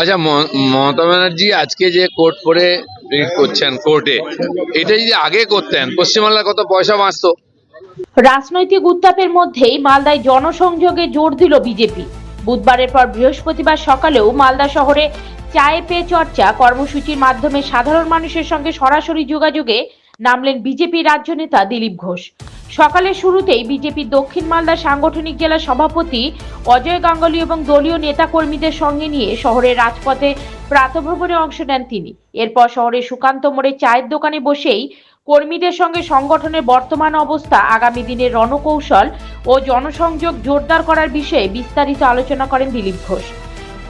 আচ্ছা মমতা ব্যানার্জি আজকে যে কোর্ট করে রিট করছেন, কোর্টে, এটা যদি আগে করতেন, পশ্চিমবাংলার কত পয়সা বাঁচতো? রাজনৈতিক উত্তাপের মধ্যেই মালদায় জনসংযোগে জোর দিল বিজেপি। বুধবারের পর বৃহস্পতিবার সকালেও মালদা শহরে চায়ে পে চর্চা কর্মসূচির মাধ্যমে সাধারণ মানুষের সঙ্গে সরাসরি যোগাযোগে নামলেন বিজেপি রাজ্য নেতা দিলীপ ঘোষ। সকালের শুরুতেই বিজেপি দক্ষিণ মালদা সাংগঠনিক জেলা সভাপতি অজয় গাঙ্গুলি এবং দলীয় নেতাকর্মীদের সঙ্গে নিয়ে শহরের রাজপথে প্রাতভ্রমণে অংশ নেন তিনি। এরপর শহরের সুকান্ত মোড়ে চায়ের দোকানে বসেই কর্মীদের সঙ্গে সংগঠনের বর্তমান অবস্থা, আগামী দিনের রণকৌশল ও জনসংযোগ জোরদার করার বিষয়ে বিস্তারিত আলোচনা করেন দিলীপ ঘোষ।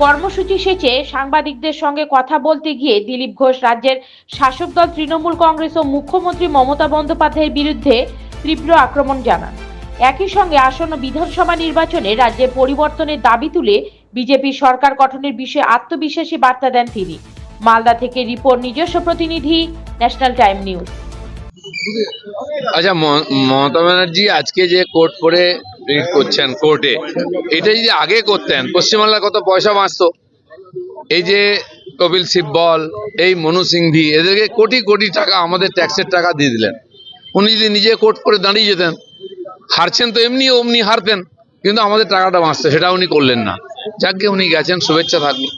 কর্মসূচি শেষে সাংবাদিকদের সঙ্গে কথা বলতে গিয়ে দিলীপ ঘোষ রাজ্যের শাসক দল তৃণমূল কংগ্রেস ও মুখ্যমন্ত্রী মমতা বন্দ্যোপাধ্যায়ের বিরুদ্ধে তীব্র আক্রমণ জানান। একই সঙ্গে আসন্ন বিধানসভা নির্বাচনে রাজ্যে পরিবর্তনের দাবি তুলে বিজেপি সরকার গঠনের বিষয়ে আত্মবিশ্বাসী বার্তা দেন তিনি। মালদা থেকে রিপোর্ট নিজস্ব প্রতিনিধি, ন্যাশনাল টাইম নিউজ। আচ্ছা মমতা ব্যানার্জি আজকে যে কোর্ট করে রিট করছেন, কোর্টে, এটা যদি আগে করতেন, পশ্চিমবাংলার কত পয়সা বাঁচতো? এই যে কপিল সিব্বল, এই মনু সিংভি, এদেরকে কোটি কোটি টাকা, আমাদের ট্যাক্সের টাকা দিয়ে দিলেন। উনি যদি নিজে কোর্ট করে দাঁড়িয়ে যেতেন হারছেন তো এমনি অমনি হারতেন কিন্তু আমাদের টাকাটা বাঁচতো সেটা উনি করলেন না। যাকে উনি গেছেন শুভেচ্ছা থাকবে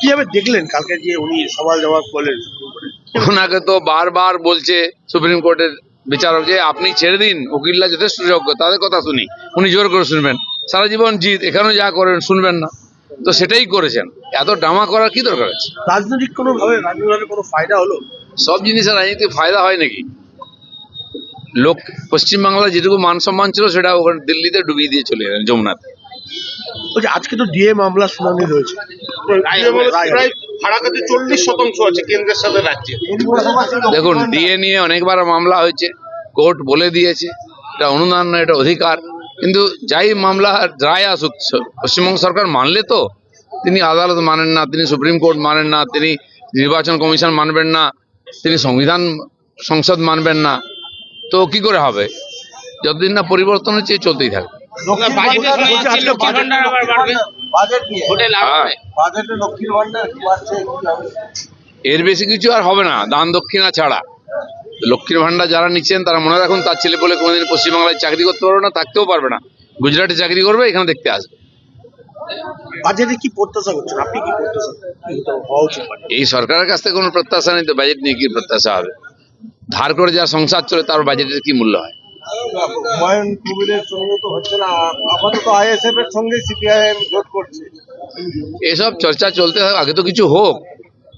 কীভাবে দেখলেন কালকে যে উনি সওয়াল জবাব করলেন? ওনাকে তো বারবার বলছে সুপ্রিম কোর্টের বিচারক যে আপনি ছেড়ে দিন উকিলরা যথেষ্ট যোগ্য তাদের কথা শুনি। উনি জোর করে শুনবেন। সারা জীবন জিত এখানেও যা করেন শুনবেন না। তো সেটাই করেছেন। এত ড্রামা করার কি দরকার আছে? রাজনৈতিক কোনো ভাবে রাজনৈতিক কোনো ফায়দা হলো? সব জিনিসের রাজনীতি ফায়দা হয় নাকি? লোক পশ্চিমবাংলায় যেটুকু মান সম্মান ছিল সেটা ওখানে দিল্লিতে ডুবিয়ে দিয়ে চলে গেলেন যমুনাতে। আজকে তো ডিএ মামলা শুনানি রয়েছে রায় প্রায় ফারাকাতে চল্লিশ শতাংশ আছে কেন্দ্রের সাথে রাজ্যে। দেখুন ডিএ নিয়ে অনেকবার মামলা হয়েছে কোর্ট বলে দিয়েছে এটা অনুদান না এটা অধিকার। কিন্তু যাই মামলা রায় আসুক পশ্চিমবঙ্গ সরকার মানলে তো তিনি আদালত মানেন না তিনি সুপ্রিম কোর্ট মানেন না তিনি নির্বাচন কমিশন মানবেন না তিনি সংবিধান সংসদ মানবেন না। তো কি করে হবে? যতদিন না পরিবর্তন হচ্ছে চলতেই থাকবে। হ্যাঁ। এর বেশি কিছু আর হবে না দান দক্ষিণা ছাড়া। লক্ষ্মীর ভান্ডার যারা নিচ্ছেন তারা মনে রাখুন তার ছেলে বলে কোনোদিন পশ্চিমবাংলায় চাকরি করতে পারবে না থাকতেও পারবে না। গুজরাটে চাকরি করবে এখানে দেখতে আসবে। বাজেটে কি প্রত্যাশা করছেন? আপনি কি প্রত্যাশা কি হতে হওয়া উচিত এই সরকারের কাছ থেকে কোনো প্রত্যাশা নেই তো বাজেট নিয়ে কি প্রত্যাশা হবে? ধার করে যা সংসার চলে তার বাজেটের কি মূল্য হয়? হুমায়ুন কবিরের সঙ্গে তো হচ্ছে না আপাতত আইএসএফ এর সঙ্গে সিপিআইএম জোট করছে। এসব চর্চা চলতে থাক আগে তো কিছু হোক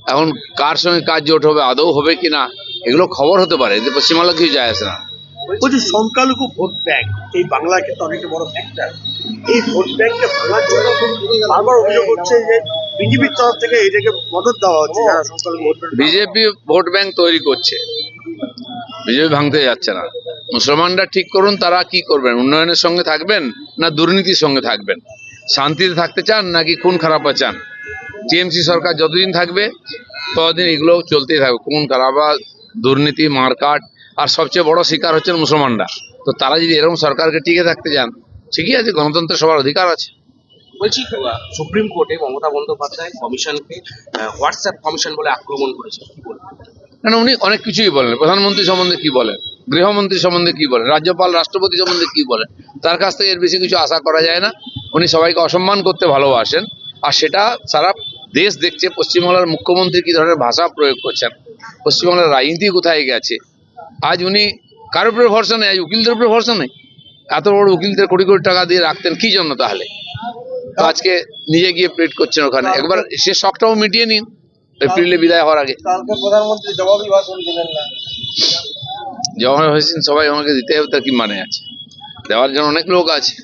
এখন কার সঙ্গে কাজ জোট হবে আদৌ হবে কি না এগুলো খবর হতে পারে এতে পশ্চিমবাংলা কিছু যায় আসে না। বলছি সংখ্যালঘু ভোট ব্যাংক এই বাংলা কিন্তু অনেক বড় ফ্যাক্টর এই ভোট ব্যাংককে ভাঙার জন্য বারবার অভিযোগ হচ্ছে যে বিজেপির তরফ থেকে এটাকে মদত দেওয়া হচ্ছে যারা সংখ্যালঘু vote bank. BJP vote bank তৈরি করছে। বিজেপি ভাঙতে যাচ্ছে না। মুসলমানরা ঠিক করুন, তারা কি করবেন? উন্নয়নের সঙ্গে থাকবেন না দুর্নীতির সঙ্গে থাকবেন? শান্তিতে থাকতে চান নাকি খুন খারাপ চান? টিএমসি সরকার যতদিন থাকবে, ততদিন এগুলো চলতেই থাকবে। খুন, খারাপা, দুর্নীতি, মারকাট, আর সবচেয়ে বড় শিকার হচ্ছেন মুসলমানরা। তো তারা যদি এরকম সরকারকে টিকে থাকতে চান, ঠিকই আছে, গণতন্ত্রের সবার অধিকার আছে। বলছি সুপ্রিম কোর্টে মমতা বন্দ্যোপাধ্যায় কমিশনকে হোয়াটসঅ্যাপ কমিশন বলে আক্রমণ করেছে। কি কেন উনি অনেক কিছুই বলেন। প্রধানমন্ত্রী সম্বন্ধে কি বলেন? গৃহমন্ত্রী সম্বন্ধে কি বলেন? রাজ্যপাল রাষ্ট্রপতি সম্বন্ধে কি বলেন? তার কাছ থেকে এর বেশি কিছু আশা করা যায় না। উনি সবাইকে অসম্মান করতে ভালোবাসেন। আর সেটা সারা দেশ দেখছে। পশ্চিমবাংলার মুখ্যমন্ত্রী কি ধরনের ভাষা প্রয়োগ করছেন? পশ্চিমবাংলার রাজনীতি কোথায় গেছে? আজ উনি কার উপরে ভরসা নেই? আজ উকিলদের উপরে ভরসা নেই? এত বড় উকিলদের কোটি কোটি টাকা দিয়ে রাখতেন কি জন্য তাহলে? আজকে নিজে গিয়ে প্রেট করছেন ওখানে। একবার সে শখটাও মিটিয়ে নিন। এপ্রিলে বিদায় হওয়ার আগে। কালকে প্রধানমন্ত্রী জবাবি ভাষণ দিলেন না। জবাবি ভাষণ সবাই আমাকে দিতে হবে তার কি মানে আছে? দেওয়ার জন্য অনেক লোক আছে।